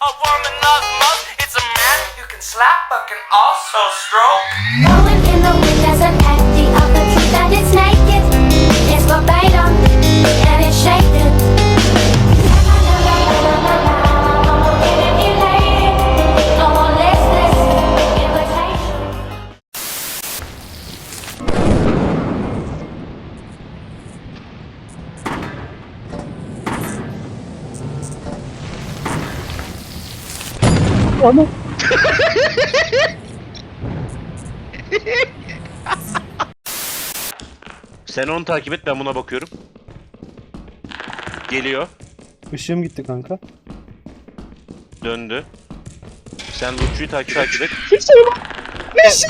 a woman of most. It's a man who can slap but can also stroke. Rolling in the wind as an Sen onu takip et ben buna bakıyorum. Geliyor. Işığım gitti kanka. Döndü. Sen Lucu'yu takip, takip et. bir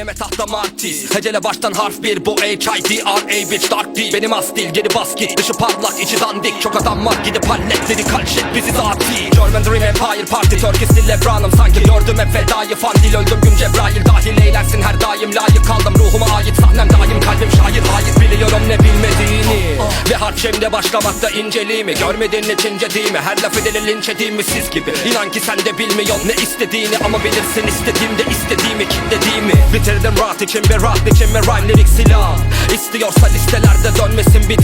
Deneme tahta martis. Hecele baştan harf bir Bu H-I-D-R-A bitch dark değil Benim değil geri bas git Dışı parlak içi dandik. Çok adam var gidip halletleri kalşet bizi zati. German Dream Empire Party Turkish still Lebron'um Sanki gördüm hep fedayı. Fan Öldüm gün Cebrail dahil. Eğlensin her daim Layık kaldım ruhuma ait. Sahnem daim Kalbim şair ait biliyorum ne bilmediğini. Ve harçemde başlamakta inceliğimi. Görmedin ne çincediğimi. Her laf edeni linç ettiğimi siz gibi. İnan ki sen de bilmiyorsun ne istediğini. Ama bilirsin istediğimde istediğimi kitlediğimi. Bitirdim rahat içimde rahat içimde rhyme lirik silah. İstiyorsa listelerde dönmesin bir